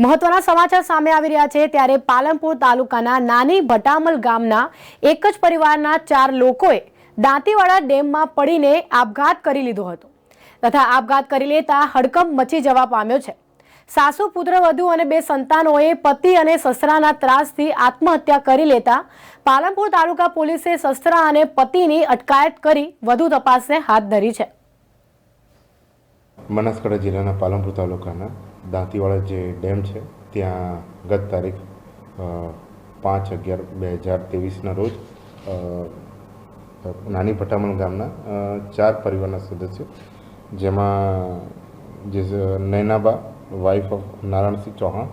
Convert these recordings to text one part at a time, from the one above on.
મહત્વના સમાચાર સામે આવી રહ્યા છે ત્યારે પાલનપુર તાલુકાના નાની ભટામલ ગામના એક જ પરિવારના ચાર લોકોએ દાંતીવાડા ડેમમાં પડીને આપઘાત કરી લીધો હતો. તથા આપઘાત કરી લેતા હડકંપ મચી જવા પામ્યો છે. સાસુ, પુત્ર, વધુ અને બે સંતાનોએ પતિ અને સસરાના ત્રાસથી આત્મહત્યા કરી લેતા પાલનપુર તાલુકા પોલીસે સસરા અને પતિની અટકાયત કરી વધુ તપાસને હાથ ધરી છે. બનાસકાંઠા જિલ્લાના પાલનપુર તાલુકાના દાંતીવાડા જે ડેમ છે, ત્યાં ગત તારીખ પાંચ અગિયાર બે હજાર ત્રેવીસના રોજ નાની ભટામણ ગામના ચાર પરિવારના સદસ્યો, જેમાં જે નૈનાબા વાઇફ ઓફ નારાયણસિંહ ચૌહાણ,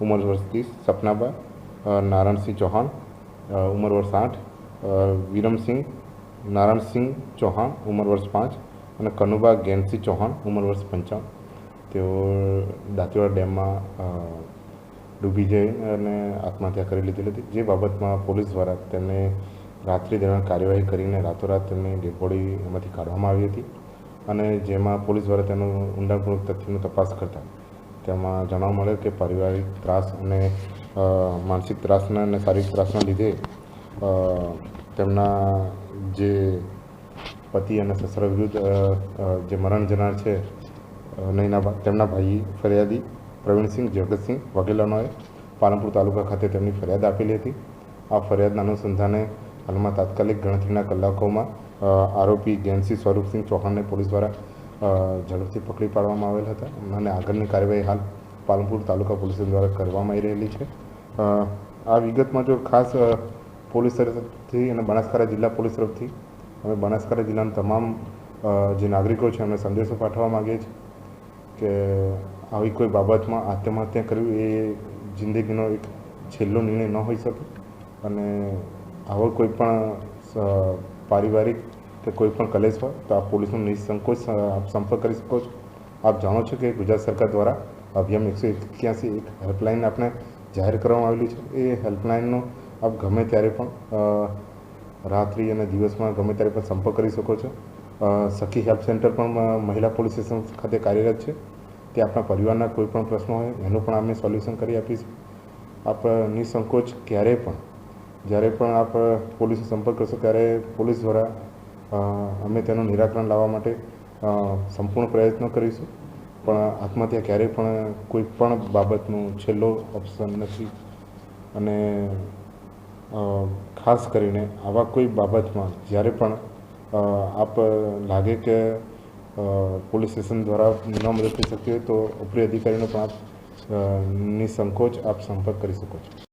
ઉંમર વર્ષ ત્રીસ, સપનાબા નારાયણસિંહ ચૌહાણ ઉંમર વર્ષ આઠ વિરમસિંહ, નારાયણસિંહ ચૌહાણ, ઉંમર વર્ષ પાંચ અને કનુબા ગેનસી ચૌહાણ, ઉંમર વર્ષ પંચાવન. તેઓ દાંતીવાડા ડેમમાં ડૂબી જઈ અને આત્મહત્યા કરી લીધેલી હતી. જે બાબતમાં પોલીસ દ્વારા તેમને રાત્રિ દરમિયાન કાર્યવાહી કરીને રાતોરાત તેમની ડેડ એમાંથી કાઢવામાં આવી હતી અને જેમાં પોલીસ દ્વારા તેનું ઊંડાણપૂર્વક તથ્યનો તપાસ કરતા તેમાં જાણવા મળે કે પારિવારિક ત્રાસ અને માનસિક ત્રાસના અને શારીરિક ત્રાસના લીધે તેમના જે પતિ અને સસરા વિરુદ્ધ જે મરણ જનાર છે નૈનાબા તેમના ભાઈ ફરિયાદી પ્રવીણસિંહ જગતસિંહ વગેરેઓએ પાલનપુર તાલુકા ખાતે તેમની ફરિયાદ આપેલી હતી. આ ફરિયાદના અનુસંધાને હાલમાં તાત્કાલિક ગણતરીના કલાકોમાં આરોપી ગેનસી સ્વરૂપસિંહ ચૌહાણને પોલીસ દ્વારા ઝડપથી પકડી પાડવામાં આવેલ હતા અને આગળની કાર્યવાહી હાલ પાલનપુર તાલુકા પોલીસ દ્વારા કરવામાં આવી રહેલી છે. આ વિગતમાં જો ખાસ પોલીસ તરફથી અને બનાસકાંઠા જિલ્લા પોલીસ તરફથી અમે બનાસકાંઠા જિલ્લાના તમામ જે નાગરિકો છે અમે સંદેશો પાઠવવા માગીએ છીએ કે આવી કોઈ બાબતમાં આત્મહત્યા કરવી એ જિંદગીનો એક છેલ્લો નિર્ણય ન હોઈ શકે અને આવો કોઈ પણ પારિવારિક કે કોઈ પણ કલેશ હોય તો આપ પોલીસનો નિસંકોચ આપ સંપર્ક કરી શકો છો. આપ જાણો છો કે ગુજરાત સરકાર દ્વારા અભિયાન એકસો એક્યાસી એક હેલ્પલાઇન આપણે જાહેર કરવામાં આવેલી છે. એ હેલ્પલાઇનનો આપ ગમે ત્યારે પણ રાત્રિ અને દિવસમાં ગમે ત્યારે પણ સંપર્ક કરી શકો છો. સખી હેલ્પ સેન્ટર પણ મહિલા પોલીસ સ્ટેશન ખાતે કાર્યરત છે. તે આપણા પરિવારના કોઈ પણ પ્રશ્નો હોય, એનું પણ અમે સોલ્યુશન કરી આપીશું. આપ નિસંકોચ ક્યારેય પણ, જ્યારે પણ આપ પોલીસનો સંપર્ક કરશો, ત્યારે પોલીસ દ્વારા અમે તેનું નિરાકરણ લાવવા માટે સંપૂર્ણ પ્રયત્ન કરીશું. પણ આત્મહત્યા ક્યારેય પણ કોઈ પણ બાબતનું છેલ્લો ઓપ્શન નથી. અને ખાસ કરીને આવા કોઈ બાબતમાં જ્યારે પણ આપ લાગે કે પોલીસ સ્ટેશન દ્વારા ન મદદ થઈ શકતી તો ઉપરી અધિકારીનો પણ આપ સંકોચ નિસંકોચ આપ સંપર્ક કરી શકો છો.